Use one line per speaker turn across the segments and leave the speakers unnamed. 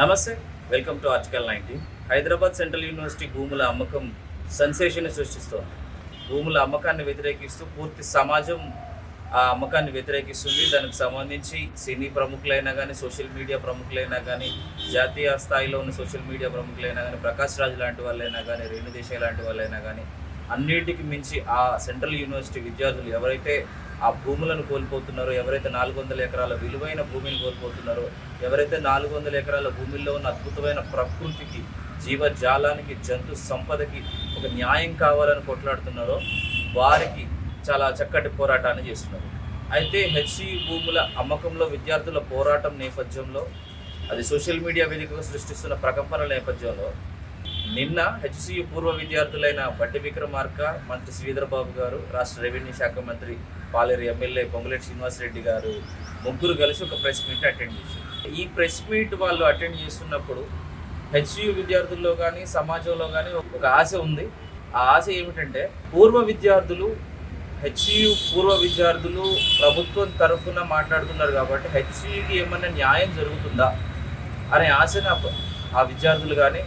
నమస్తే welcome to article nineteen Hyderabad central university భూముల అమ్మకం సెన్సేషన్ సృష్టిస్తోంది. భూముల అమ్మకాన్ని వ్యతిరేకిస్తూ పూర్తి సమాజం ఆ అమ్మకాన్ని వ్యతిరేకిస్తుంది. దానికి సంబంధించి సినీ ప్రముఖులైనా కానీ సోషల్ మీడియా ప్రముఖులైనా కానీ జాతీయ స్థాయిలో ఉన్న సోషల్ మీడియా ప్రముఖులైనా కానీ ప్రకాష్ రాజ్ లాంటి వాళ్ళైనా కానీ రేణు దేశాయ్ లాంటి వాళ్ళైనా కానీ అన్నిటికి మించి ఆ సెంట్రల్ యూనివర్సిటీ విద్యార్థులు ఎవరైతే ఆ భూములను కోల్పోతున్నారో ఎవరైతే నాలుగు వందల ఎకరాల విలువైన భూమిని కోల్పోతున్నారో ఎవరైతే నాలుగు వందల ఎకరాల భూమిలో ఉన్న అద్భుతమైన ప్రకృతికి జీవజాలానికి జంతు సంపదకి ఒక న్యాయం కావాలని కొట్లాడుతున్నారో వారికి చాలా చక్కటి పోరాటాన్ని చేస్తున్నారు. అయితే హెచ్సి భూముల అమ్మకంలో విద్యార్థుల పోరాటం నేపథ్యంలో అది సోషల్ మీడియా వేదికగా సృష్టిస్తున్న ప్రకంపనల నేపథ్యంలో నిన్న హెచ్సియు పూర్వ విద్యార్థులైన బట్టి విక్రమార్క మంత్రి శ్రీధరబాబు గారు రాష్ట్ర రెవెన్యూ శాఖ మంత్రి పాలేరు ఎమ్మెల్యే పొంగులేటి శ్రీనివాసరెడ్డి గారు ముగ్గురు కలిసి ఒక ప్రెస్ మీట్ అటెండ్ చేశారు. ఈ ప్రెస్ మీట్ వాళ్ళు అటెండ్ చేస్తున్నప్పుడు హెచ్సియు విద్యార్థుల్లో కానీ సమాజంలో కానీ ఒక ఆశ ఉంది. ఆ ఆశ ఏమిటంటే పూర్వ విద్యార్థులు హెచ్సియు పూర్వ విద్యార్థులు ప్రభుత్వం తరఫున మాట్లాడుతున్నారు కాబట్టి హెచ్సియుకి ఏమన్నా న్యాయం జరుగుతుందా అనే ఆశ ఆ విద్యార్థులు కానీ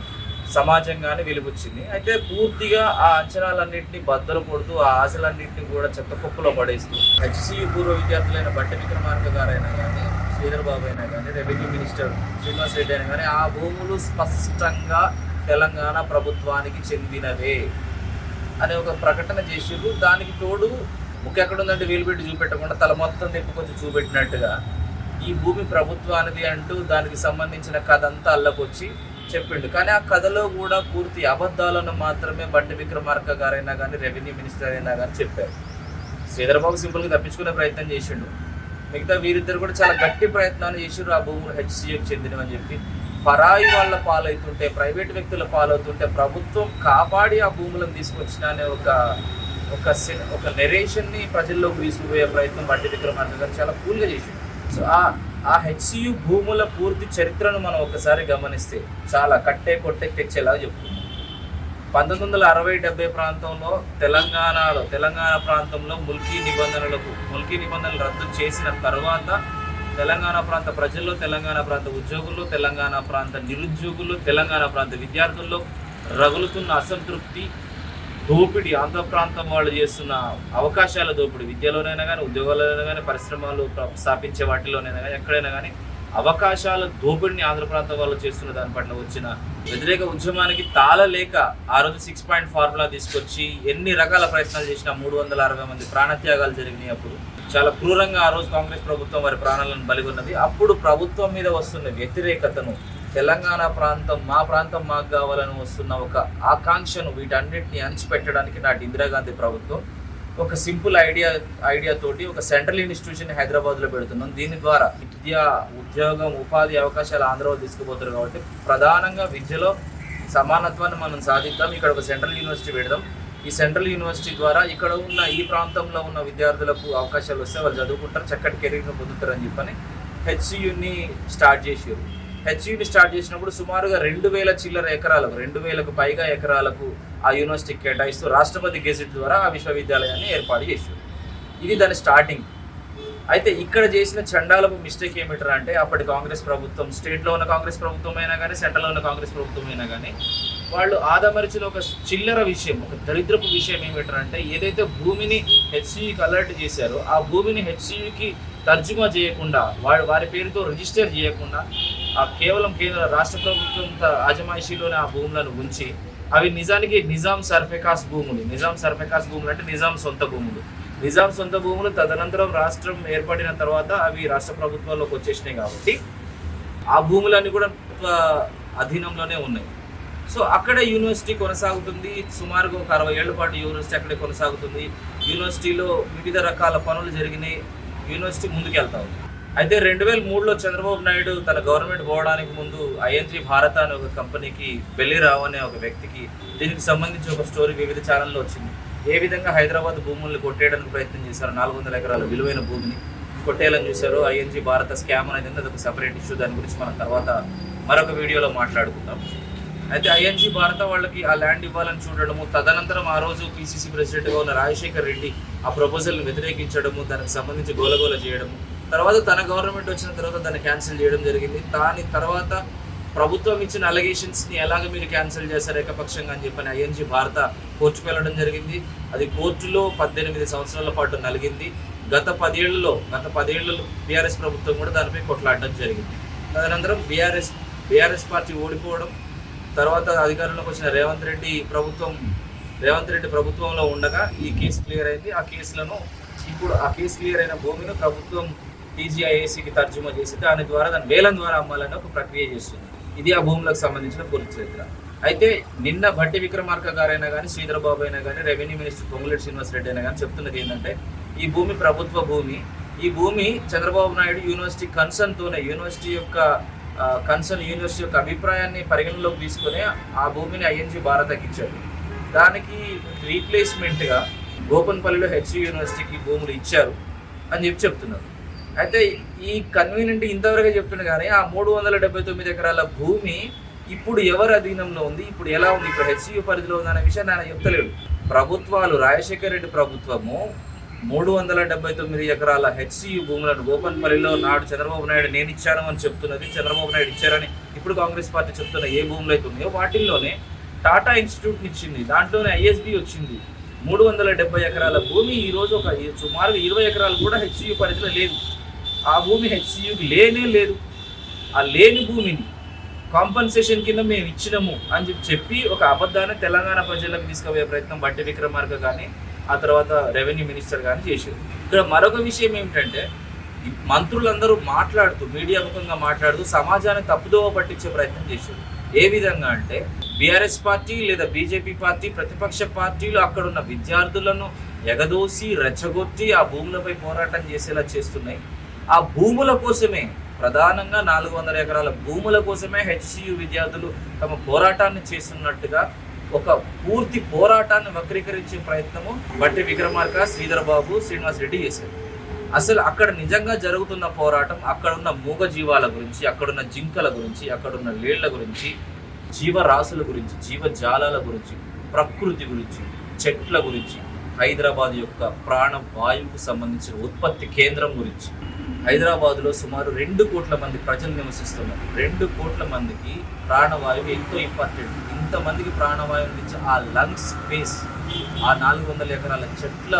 సమాజం కానీ వెలుగుచ్చింది. అయితే పూర్తిగా ఆ అంచనాలన్నింటినీ బద్దలు కొడుతూ ఆ ఆశలన్నింటినీ కూడా చెత్తకుప్పలో పడేస్తూ హెచ్సియు పూర్వ విద్యార్థులైన బట్టి విక్రమార్క గారైనా కానీ శ్రీధర్ బాబు అయినా కానీ రెవెన్యూ మినిస్టర్ శ్రీనివాస్ రెడ్డి అయినా కానీ ఆ భూములు స్పష్టంగా తెలంగాణ ప్రభుత్వానికి చెందినవే అనే ఒక ప్రకటన చేసిర్రు. దానికి తోడు ముక్క ఎక్కడ ఉందంటే వీలు పెట్టి చూపెట్టకుండా తల మొత్తం తిప్పి కొంచెం చూపెట్టినట్టుగా ఈ భూమి ప్రభుత్వానిది అంటూ దానికి సంబంధించిన కథ అంతా అల్లకొచ్చి చెప్పిండు. కానీ ఆ కథలో కూడా పూర్తి అబద్ధాలను మాత్రమే బండి విక్రమార్క గారైనా కానీ రెవెన్యూ మినిస్టర్ అయినా కానీ చెప్పారు. శ్రీధరబాబు సింపుల్గా తప్పించుకునే ప్రయత్నం చేసిండు. మిగతా వీరిద్దరు కూడా చాలా గట్టి ప్రయత్నాలు చేసిండ్రు. ఆ భూములు హెచ్సిఎఫ్ చెందినవని చెప్పి పరాయి వాళ్ళ పాలవుతుంటే ప్రైవేట్ వ్యక్తుల పాలవుతుంటే ప్రభుత్వం కాపాడి ఆ భూములను తీసుకొచ్చిన అనే ఒక ఒక ఒక నెరేషన్ని ప్రజల్లోకి తీసుకుపోయే ప్రయత్నం బండి విక్రమార్క గారు చాలా కూల్గా చేసిండు. సో ఆ ఆ హెచ్సియు భూముల పూర్తి చరిత్రను మనం ఒకసారి గమనిస్తే చాలా కట్టే కొట్టే తెచ్చేలాగా చెప్తుంది. పంతొమ్మిది వందల అరవై డెబ్బై ప్రాంతంలో తెలంగాణలో తెలంగాణ ప్రాంతంలో ముల్కీ నిబంధనలకు ముల్కీ నిబంధనలు రద్దు చేసిన తర్వాత తెలంగాణ ప్రాంత ప్రజల్లో తెలంగాణ ప్రాంత ఉద్యోగుల్లో తెలంగాణ ప్రాంత నిరుద్యోగులు తెలంగాణ ప్రాంత విద్యార్థుల్లో రగులుతున్న అసంతృప్తి దోపిడీ ఆంధ్ర ప్రాంతం వాళ్ళు చేస్తున్న అవకాశాల దోపిడీ విద్యలోనైనా కానీ ఉద్యోగాలైనా కానీ పరిశ్రమలు స్థాపించే వాటిలోనైనా కానీ ఎక్కడైనా కానీ అవకాశాల దోపిడిని ఆంధ్ర ప్రాంతం వాళ్ళు చేస్తున్న దాని పట్ల వచ్చిన వ్యతిరేక ఉద్యమానికి తాళలేక ఆ రోజు సిక్స్ పాయింట్ ఫార్ములా తీసుకొచ్చి ఎన్ని రకాల ప్రయత్నాలు చేసినా మూడు వందల అరవై మంది ప్రాణత్యాగాలు జరిగినాయి అప్పుడు. చాలా క్రూరంగా ఆ రోజు కాంగ్రెస్ ప్రభుత్వం వారి ప్రాణాలను బలిగొన్నది. అప్పుడు ప్రభుత్వం మీద వస్తున్న వ్యతిరేకతను తెలంగాణ ప్రాంతం మా ప్రాంతం మాకు కావాలని వస్తున్న ఒక ఆకాంక్షను వీటన్నిటిని అణిచిపెట్టడానికి నాటి ఇందిరాగాంధీ ప్రభుత్వం ఒక సింపుల్ ఐడియా ఐడియా తోటి ఒక సెంట్రల్ ఇన్స్టిట్యూషన్ హైదరాబాద్లో పెడుతున్నాం. దీని ద్వారా విద్య ఉద్యోగం ఉపాధి అవకాశాలు ఆంధ్రలో తీసుకుపోతారు కాబట్టి ప్రధానంగా విద్యలో సమానత్వాన్ని మనం సాధిద్దాం. ఇక్కడ ఒక సెంట్రల్ యూనివర్సిటీ పెడదాం. ఈ సెంట్రల్ యూనివర్సిటీ ద్వారా ఇక్కడ ఉన్న ఈ ప్రాంతంలో ఉన్న విద్యార్థులకు అవకాశాలు వస్తే వాళ్ళు చదువుకుంటారు చక్కటి కెరీర్ను పొందుతారు అని చెప్పని హెచ్సియుని స్టార్ట్ చేసారు హెచ్యుని స్టార్ట్ చేసినప్పుడు సుమారుగా రెండు వేల చిల్లర ఎకరాలకు రెండు వేలకు పైగా ఎకరాలకు ఆ యూనివర్సిటీకి కేటాయిస్తూ రాష్ట్రపతి గెజిట్ ద్వారా ఆ విశ్వవిద్యాలయాన్ని ఏర్పాటు చేశారు. ఇది దాని స్టార్టింగ్ అయితే ఇక్కడ చేసిన చండాలపు మిస్టేక్ ఏమిటరా అంటే అప్పటి కాంగ్రెస్ ప్రభుత్వం స్టేట్లో ఉన్న కాంగ్రెస్ ప్రభుత్వం అయినా కానీ సెంట్రల్లో ఉన్న కాంగ్రెస్ ప్రభుత్వం అయినా కానీ వాళ్ళు ఆదమరిచిన ఒక చిల్లర విషయం ఒక దరిద్రపు విషయం ఏమిటరా అంటే ఏదైతే భూమిని హెచ్సియుకి అలర్ట్ చేశారో ఆ భూమిని హెచ్సియుకి తర్జుమా చేయకుండా వారి వారి పేరుతో రిజిస్టర్ చేయకుండా ఆ కేవలం కేంద్ర రాష్ట్ర ప్రభుత్వం త- అజమాయిషీలోనే ఆ భూములను ఉంచి అవి నిజానికి నిజాం సర్ఫెకాస్ భూములు. నిజాం సర్ఫెకాస్ భూములు అంటే నిజాం సొంత భూములు. నిజాం సొంత భూములు తదనంతరం రాష్ట్రం ఏర్పడిన తర్వాత అవి రాష్ట్ర ప్రభుత్వాల్లోకి వచ్చేసినాయి కాబట్టి ఆ భూములన్నీ కూడా అధీనంలోనే ఉన్నాయి. సో అక్కడే యూనివర్సిటీ కొనసాగుతుంది. సుమారుగా ఒక అరవై ఏళ్ళ పాటు యూనివర్సిటీ అక్కడే కొనసాగుతుంది. యూనివర్సిటీలో వివిధ రకాల పనులు జరిగినాయి. యూనివర్సిటీ ముందుకెళ్తా ఉంది. అయితే రెండు వేల మూడులో చంద్రబాబు నాయుడు తన గవర్నమెంట్ పోవడానికి ముందు ఐఎన్జీ భారత అనే ఒక కంపెనీకి బెల్లిరావు అనే ఒక వ్యక్తికి దీనికి సంబంధించి ఒక స్టోరీ వివిధ ఛానల్లో వచ్చింది. ఏ విధంగా హైదరాబాద్ భూముల్ని కొట్టేయడానికి ప్రయత్నం చేశారు? నాలుగు వందల ఎకరాల విలువైన భూమిని కొట్టేయాలని చూశారు. ఐఎన్జీ భారత స్కామ్ అనేది అది అదొక సపరేట్ ఇష్యూ దాని గురించి మనం తర్వాత మరొక వీడియోలో మాట్లాడుకుందాం. అయితే ఐఎన్జీ భారత వాళ్ళకి ఆ ల్యాండ్ ఇవ్వాలని చూడడము తదనంతరం ఆ రోజు పిసిసి ప్రెసిడెంట్గా ఉన్న రాజశేఖర్ రెడ్డి ఆ ప్రపోజల్ని వ్యతిరేకించడము దానికి సంబంధించి గోలగోల చేయడము తర్వాత తన గవర్నమెంట్ వచ్చిన తర్వాత దాన్ని క్యాన్సిల్ చేయడం జరిగింది. దాని తర్వాత ప్రభుత్వం ఇచ్చిన అలిగేషన్స్ని ఎలాగ మీరు క్యాన్సిల్ చేశారు ఏకపక్షంగా అని చెప్పని ఐఎన్జీ భారత కోర్టుకు వెళ్ళడం జరిగింది. అది కోర్టులో పద్దెనిమిది సంవత్సరాల పాటు నలిగింది. గత పదేళ్ళలో గత పదేళ్ళలో బీఆర్ఎస్ ప్రభుత్వం కూడా దానిపై కొట్లాడడం జరిగింది. తదనంతరం బీఆర్ఎస్ బీఆర్ఎస్ పార్టీ ఓడిపోవడం తర్వాత అధికారంలోకి వచ్చిన రేవంత్ రెడ్డి ప్రభుత్వం రేవంత్ రెడ్డి ప్రభుత్వంలో ఉండగా ఈ కేసు క్లియర్ అయింది. ఆ కేసులను ఇప్పుడు ఆ కేసు క్లియర్ అయిన భూమిని ప్రభుత్వం టీజీఐఏసీకి తర్జుమా చేసి దాని ద్వారా దాని వేలం ద్వారా అమ్మాలని ఒక ప్రక్రియ చేస్తుంది. ఇది ఆ భూములకు సంబంధించిన పూర్తి చరిత్ర. అయితే నిన్న భట్టి విక్రమార్క గారైనా కానీ శ్రీధర్ బాబు అయినా కానీ రెవెన్యూ మినిస్టర్ పొంగులేటి శ్రీనివాస్ రెడ్డి అయినా కానీ చెప్తున్నది ఏంటంటే ఈ భూమి ప్రభుత్వ భూమి. ఈ భూమి చంద్రబాబు నాయుడు యూనివర్సిటీ కన్సర్న్తోనే యూనివర్సిటీ యొక్క కన్సర్న్ యూనివర్సిటీ యొక్క అభిప్రాయాన్ని పరిగణలోకి తీసుకునే ఆ భూమిని ఐఎన్జి భారతకి ఇచ్చాడు. దానికి రీప్లేస్మెంట్గా గోపన్పల్లిలో హెచ్ యూనివర్సిటీకి భూములు ఇచ్చారు అని చెప్పి చెప్తున్నారు. అయితే ఈ కన్వీనియంట్ ఇంతవరకు చెప్తుంది కానీ ఆ మూడు వందల డెబ్బై తొమ్మిది ఎకరాల భూమి ఇప్పుడు ఎవరి అధీనంలో ఉంది? ఇప్పుడు ఎలా ఉంది? ఇప్పుడు హెచ్సియు పరిధిలో ఉంది అనే విషయాన్ని ఆయన చెప్తలేడు. ప్రభుత్వాలు రాజశేఖర రెడ్డి ప్రభుత్వము మూడు వందల డెబ్బై తొమ్మిది ఎకరాల హెచ్సియు భూములను గోపన్పల్లిలో నాడు చంద్రబాబు నాయుడు నేను ఇచ్చాను అని చెప్తున్నది. చంద్రబాబు నాయుడు ఇచ్చారని ఇప్పుడు కాంగ్రెస్ పార్టీ చెప్తున్న ఏ భూములు అయితే ఉన్నాయో వాటిల్లోనే టాటా ఇన్స్టిట్యూట్ ఇచ్చింది. దాంట్లోనే ఐఎస్బి వచ్చింది. మూడు వందల డెబ్బై ఎకరాల భూమి ఈ రోజు ఒక సుమారుగా ఇరవై ఎకరాలు కూడా హెచ్సియు పరిధిలో లేదు. ఆ భూమి హెచ్సియుకి లేనే లేదు. ఆ లేని భూమిని కాంపన్సేషన్ కింద మేము ఇచ్చినాము అని చెప్పి చెప్పి ఒక అబద్ధాన్ని తెలంగాణ ప్రజలకు తీసుకుపోయే ప్రయత్నం బట్టి విక్రమార్క కానీ ఆ తర్వాత రెవెన్యూ మినిస్టర్ కానీ చేశారు. ఇక్కడ మరొక విషయం ఏమిటంటే మంత్రులందరూ మాట్లాడుతూ మీడియా ముఖంగా మాట్లాడుతూ సమాజాన్ని తప్పుదోవ పట్టించే ప్రయత్నం చేశారు. ఏ విధంగా అంటే బీఆర్ఎస్ పార్టీ లేదా బీజేపీ పార్టీ ప్రతిపక్ష పార్టీలు అక్కడున్న విద్యార్థులను ఎగదోసి రెచ్చగొట్టి ఆ భూములపై పోరాటం చేసేలా చేస్తున్నాయి. ఆ భూముల కోసమే ప్రధానంగా నాలుగు వందల ఎకరాల భూముల కోసమే హెచ్సియు విద్యార్థులు తమ పోరాటాన్ని చేస్తున్నట్టుగా ఒక పూర్తి పోరాటాన్ని వక్రీకరించే ప్రయత్నము బట్టి విక్రమార్క శ్రీధరబాబు శ్రీనివాస్ రెడ్డి చేశారు. అసలు అక్కడ నిజంగా జరుగుతున్న పోరాటం అక్కడున్న మూగ జీవాల గురించి అక్కడున్న జింకల గురించి అక్కడున్న లేళ్ళ గురించి జీవరాశుల గురించి జీవజాలాల గురించి ప్రకృతి గురించి చెట్ల గురించి హైదరాబాద్ యొక్క ప్రాణ వాయువుకు సంబంధించిన ఉత్పత్తి కేంద్రం గురించి హైదరాబాద్లో సుమారు రెండు కోట్ల మంది ప్రజలు నివసిస్తున్నారు. రెండు కోట్ల మందికి ప్రాణవాయువు ఎంతో ఇంపార్టెంట్. ఇంతమందికి ప్రాణవాయువు ఇచ్చే ఆ లంగ్స్ స్పేస్ ఆ నాలుగు వందల ఎకరాల చెట్ల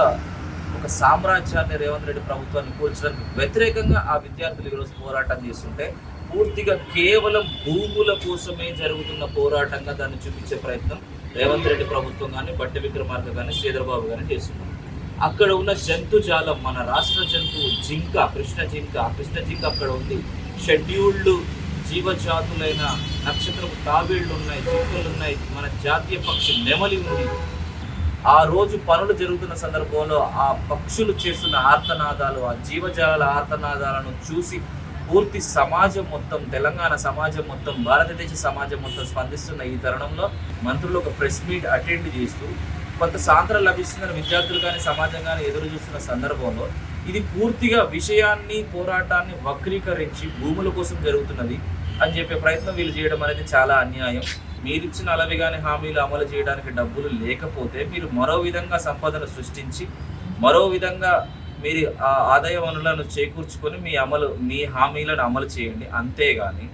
ఒక సామ్రాజ్యాన్ని రేవంత్ రెడ్డి ప్రభుత్వాన్ని కూల్చడానికి వ్యతిరేకంగా ఆ విద్యార్థులు ఈరోజు పోరాటం చేస్తుంటే పూర్తిగా కేవలం భూముల కోసమే జరుగుతున్న పోరాటంగా దాన్ని చూపించే ప్రయత్నం రేవంత్ రెడ్డి ప్రభుత్వం కానీ బట్టి విక్రమార్క కానీ శ్రీధర్బాబు కానీ చేస్తున్నారు. అక్కడ ఉన్న జంతుజాలం మన రాష్ట్ర జంతువు జింక కృష్ణ జింక కృష్ణ జింక అక్కడ ఉంది. షెడ్యూల్డ్ జీవజాతులైన నక్షత్రపు తాబేళ్ళు ఉన్నాయి జింకలు ఉన్నాయి. మన జాతీయ పక్షి నెమలి ఉంది. ఆ రోజు పనులు జరుగుతున్న సందర్భంలో ఆ పక్షులు చేస్తున్న ఆర్తనాదాలు ఆ జీవజాల ఆర్తనాదాలను చూసి పూర్తి సమాజం మొత్తం తెలంగాణ సమాజం మొత్తం భారతదేశ సమాజం మొత్తం స్పందిస్తున్న ఈ తరుణంలో మంత్రులు ఒక ప్రెస్ మీట్ అటెండ్ చేస్తూ కొంత సాంద్రం లభిస్తుందని విద్యార్థులు కానీ సమాజం కానీ ఎదురు చూస్తున్న సందర్భంలో ఇది పూర్తిగా విషయాన్ని పోరాటాన్ని వక్రీకరించి భూముల కోసం జరుగుతున్నది అని చెప్పే ప్రయత్నం వీళ్ళు చేయడం అనేది చాలా అన్యాయం. మీరు ఇచ్చిన అలవి కానీ హామీలు అమలు చేయడానికి డబ్బులు లేకపోతే మీరు మరో విధంగా సంపదను సృష్టించి మరో విధంగా మీరు ఆ ఆదాయ వనరులను చేకూర్చుకొని మీ అమలు మీ హామీలను అమలు చేయండి. అంతేగాని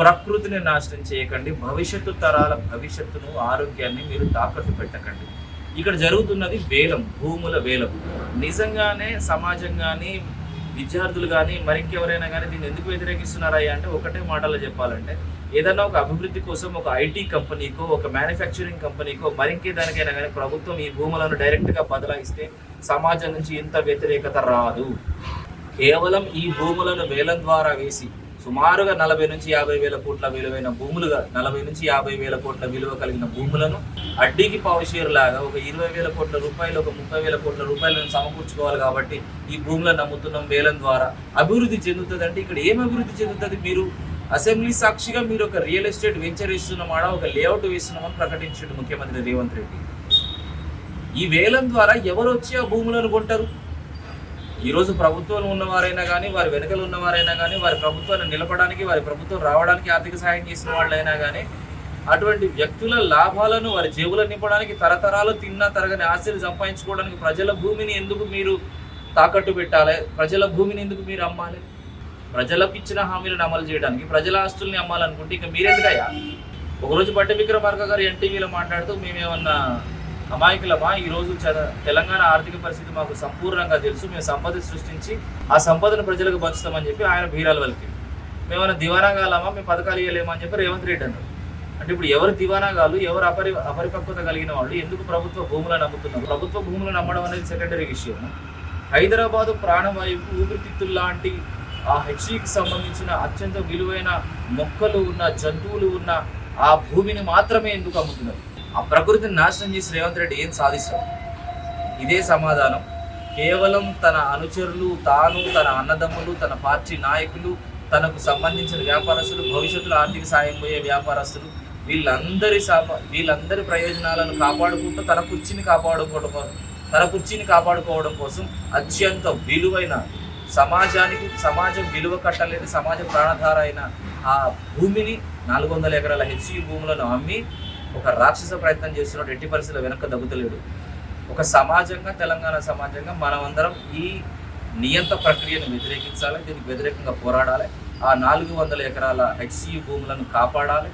ప్రకృతిని నాశనం చేయకండి. భవిష్యత్తు తరాల భవిష్యత్తును ఆరోగ్యాన్ని మీరు తాకట్టు పెట్టకండి. ఇక్కడ జరుగుతున్నది వేలం భూముల వేలం నిజంగానే సమాజం కానీ విద్యార్థులు కానీ మరింకెవరైనా కానీ దీన్ని ఎందుకు వ్యతిరేకిస్తున్నారా అంటే ఒకటే మాటలో చెప్పాలంటే ఏదైనా ఒక అభివృద్ధి కోసం ఒక ఐటీ కంపెనీకో ఒక మ్యానుఫ్యాక్చరింగ్ కంపెనీకో మరింకే దానికైనా కానీ ప్రభుత్వం ఈ భూములను డైరెక్ట్గా బదలాయిస్తే సమాజం నుంచి ఇంత వ్యతిరేకత రాదు. కేవలం ఈ భూములను వేలం ద్వారా వేసి సుమారుగా నలభై నుంచి యాభై వేల కోట్ల విలువైన భూములుగా నలభై నుంచి యాభై వేల కోట్ల విలువ కలిగిన భూములను అడ్డీకి పావుషేరు లాగా ఒక ఇరవై వేల కోట్ల రూపాయలు ఒక ముప్పై వేల కోట్ల రూపాయలను సమకూర్చుకోవాలి కాబట్టి ఈ భూములను అమ్ముతున్నాం వేలం ద్వారా. అభివృద్ధి చెందుతుంది అంటే ఇక్కడ ఏం అభివృద్ధి చెందుతుంది? మీరు అసెంబ్లీ సాక్షిగా మీరు ఒక రియల్ ఎస్టేట్ వెంచర్ ఇస్తున్నామాడా ఒక లేఅవుట్ వేస్తున్నామని ప్రకటించాడు ముఖ్యమంత్రి రేవంత్ రెడ్డి. ఈ వేలం ద్వారా ఎవరు వచ్చి ఆ భూములను కొంటారు? ఈరోజు ప్రభుత్వంలో ఉన్నవారైనా కానీ వారి వెనుకలు ఉన్నవారైనా కానీ వారి ప్రభుత్వాన్ని నిలపడానికి వారి ప్రభుత్వం రావడానికి ఆర్థిక సహాయం చేసిన వాళ్ళైనా కానీ అటువంటి వ్యక్తుల లాభాలను వారి జేబులో నింపడానికి తరతరాలు తిన్నా తరగని ఆస్తులు సంపాదించుకోవడానికి ప్రజల భూమిని ఎందుకు మీరు తాకట్టు పెట్టాలి? ప్రజల భూమిని ఎందుకు మీరు అమ్మాలి? ప్రజలకు ఇచ్చిన హామీలను అమలు చేయడానికి ప్రజల ఆస్తుల్ని అమ్మాలనుకుంటే ఇక మీరెందుకయ్యా? ఒకరోజు బట్టి విక్రమార్క గారు ఎన్టీవీలో మాట్లాడుతూ మేమేమన్నా అమాయకులమా? ఈరోజు తెలంగాణ ఆర్థిక పరిస్థితి మాకు సంపూర్ణంగా తెలుసు. మేము సంపద సృష్టించి ఆ సంపదను ప్రజలకు పంచుతామని చెప్పి ఆయన బీరాల వలికి మేమైనా దివానాగాలమా మేము పథకాలు ఇవ్వలేమని చెప్పి రేవంత్ రెడ్డి అన్నారు. అంటే ఇప్పుడు ఎవరు దివానాగాలు ఎవరు అపరి అపరిపక్వత కలిగిన వాళ్ళు ఎందుకు ప్రభుత్వ భూములను నమ్ముతున్నారు? ప్రభుత్వ భూములను నమ్మడం అనేది సెకండరీ విషయం హైదరాబాదు ప్రాణవాయువుకు ఊపిరితిత్తులు లాంటి ఆ హెచ్ఈకి సంబంధించిన అత్యంత విలువైన మొక్కలు ఉన్న జంతువులు ఉన్న ఆ భూమిని మాత్రమే ఎందుకు అమ్ముతున్నారు? ఆ ప్రకృతిని నాశనం చేసి రేవంత్ రెడ్డి ఏం సాధిస్తాడు? ఇదే సమాధానం. కేవలం తన అనుచరులు తాను తన అన్నదమ్ములు తన పార్టీ నాయకులు తనకు సంబంధించిన వ్యాపారస్తులు భవిష్యత్తులో ఆర్థిక సాయం పోయే వ్యాపారస్తులు వీళ్ళందరి సాప వీళ్ళందరి ప్రయోజనాలను కాపాడుకుంటూ తన కుర్చీని కాపాడుకోవడం కోసం తన కుర్చీని కాపాడుకోవడం కోసం అత్యంత విలువైన సమాజానికి సమాజం విలువ కట్టలేని సమాజ ప్రాణధార అయిన ఆ భూమిని నాలుగు వందల ఎకరాల హెచ్సి భూములను అమ్మి ఒక రాక్షస ప్రయత్నం చేస్తున్నాడు ఎట్టి పరిస్థితుల్లో వెనక దగ్గుతలేడు ఒక సమాజంగా తెలంగాణ సమాజంగా మనమందరం ఈ నియంత ప్రక్రియను వ్యతిరేకించాలి దీనికి వ్యతిరేకంగా పోరాడాలి ఆ నాలుగు వందల ఎకరాల హెచ్సియు భూములను కాపాడాలి.